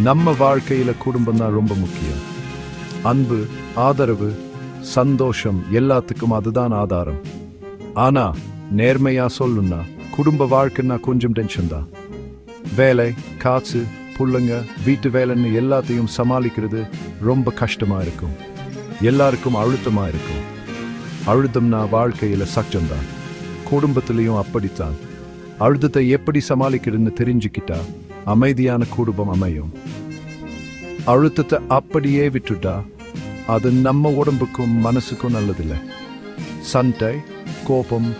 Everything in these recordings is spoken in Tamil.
நம்ம வாழ்க்கையில குடும்பம் தான் ரொம்ப முக்கியம். அன்பு ஆதரவு சந்தோஷம் எல்லாத்துக்கும் அதுதான் ஆதாரம். ஆனா நேர்மையா சொல்லுன்னா குடும்ப வாழ்க்கைன்னா கொஞ்சம் டென்ஷன் தான். வேலை காசு புள்ளுங்க வீட்டு வேலைன்னு எல்லாத்தையும் சமாளிக்கிறது ரொம்ப கஷ்டமா இருக்கும். எல்லாருக்கும் அழுத்தமா இருக்கும். அழுத்தம்னா வாழ்க்கையில சச்சம்தான் குடும்பத்திலையும் அப்படித்தான். அழுத்தத்தை எப்படி சமாளிக்கிறதுன்னு தெரிஞ்சுக்கிட்டா அமைதியான குடும்பம் அமையும். அழுத்தத்தை அப்படியே விட்டுட்டா அது நம்ம உடம்புக்கும் மனசுக்கும் நல்லதில்லை. சண்டை கோபம்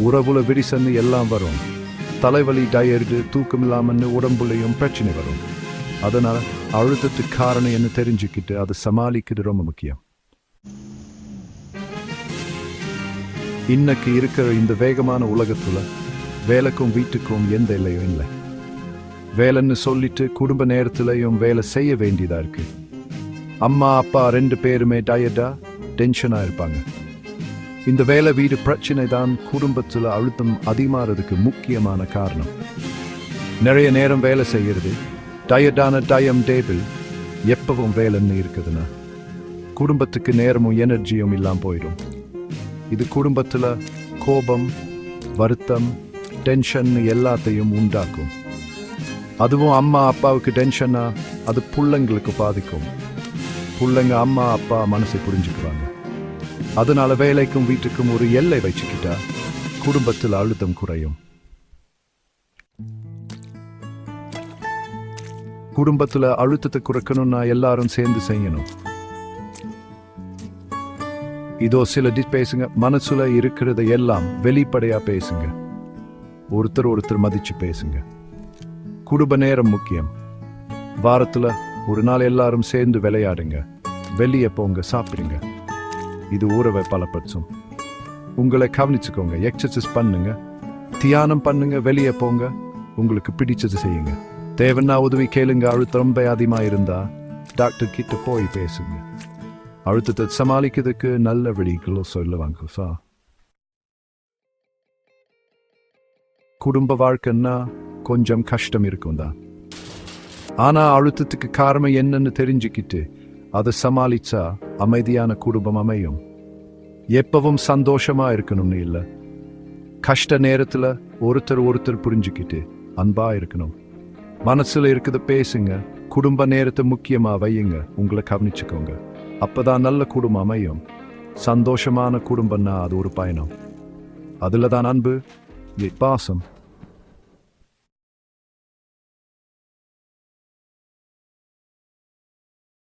உறவுல விரிசன்னு எல்லாம் வரும். தலைவலி டயர்டு தூக்கம் இல்லாமன்னு உடம்புலையும் பிரச்சனை வரும். அதனால அழுத்தத்துக்கு காரணம் என்ன தெரிஞ்சுக்கிட்டு அதை சமாளிக்கிறது ரொம்ப முக்கியம். இன்னைக்கு இருக்கிற இந்த வேகமான உலகத்துல வேலைக்கும் வீட்டுக்கும் எந்த இல்லையும் இல்லை. வேலைன்னு சொல்லிட்டு குடும்ப நேரத்திலையும் வேலை செய்ய வேண்டியதா இருக்கு. அம்மா அப்பா ரெண்டு பேருமே டயர்டா டென்ஷனா இருப்பாங்க. இந்த வேலை வீடு பிரச்சனை தான் குடும்பத்தில் அழுத்தம் அதிகமாறதுக்கு முக்கியமான காரணம். நிறைய நேரம் வேலை செய்யறது டயர்டான டயம் டேபிள் எப்பவும் வேலைன்னு இருக்குதுன்னா. குடும்பத்துக்கு நேரமும் எனர்ஜியும் இல்லாம போயிடும். இது குடும்பத்தில் கோபம் வருத்தம் டென்ஷன் எல்லாத்தையும் உண்டாக்கும். அதுவும் அம்மா அப்பாவுக்கு டென்ஷனா அது பிள்ளைங்களுக்கு பாதிக்கும். புள்ளைங்க அம்மா அப்பா மனசை புரிஞ்சுக்குவாங்க. அதனால வேலைக்கும் வீட்டுக்கும் ஒரு எல்லை வச்சுக்கிட்டா குடும்பத்தில் அழுத்தம் குறையும். குடும்பத்தில் அழுத்தத்தை குறைக்கணும்னா எல்லாரும் சேர்ந்து செய்யணும். இதோ சில டிப் பேசுங்க மனசுல இருக்கிறத எல்லாம் வெளிப்படையா பேசுங்க. ஒருத்தர் ஒருத்தர் மதிச்சு பேசுங்க. குடும்ப நேரம் முக்கியம். வாரத்துல ஒரு நாள் எல்லாரும் சேர்ந்து விளையாடுங்க. வெளியே போங்க சாப்பிடுங்க. இது ஊறவை பலப்படுத்தும் உங்களை கவனிச்சுக்கோங்க எக்ஸசைஸ் பண்ணுங்க. தியானம் பண்ணுங்க வெளியே போங்க. உங்களுக்கு பிடிச்சது செய்யுங்க. தேவைன்னா உதவி கேளுங்க அழுத்தம் ரொம்ப அதிகமா இருந்தா. டாக்டர் கிட்ட போய் பேசுங்க. அழுத்தத்தை சமாளிக்கிறதுக்கு நல்ல வழிகளும் சொல்லுவாங்க சா குடும்ப வாழ்க்கைன்னா கொஞ்சம் கஷ்டம் இருக்கும் தான் ஆனா அழுத்தத்துக்கு காரணம் என்னன்னு தெரிஞ்சுக்கிட்டு அதை சமாளிச்சா அமைதியான குடும்பம் அமையும். எப்பவும் சந்தோஷமா இருக்கணும்னு இல்லை கஷ்ட நேரத்துல ஒருத்தர் ஒருத்தர் புரிஞ்சுக்கிட்டு அன்பா இருக்கணும். மனசுல இருக்கிறத பேசுங்க குடும்ப நேரத்தை முக்கியமா வையுங்க உங்களை கவனிச்சுக்கோங்க. அப்பதான் நல்ல குடும்பம் அமையும். சந்தோஷமான குடும்பம்னா அது ஒரு பயணம். அதுல தான் அன்பு பாசம்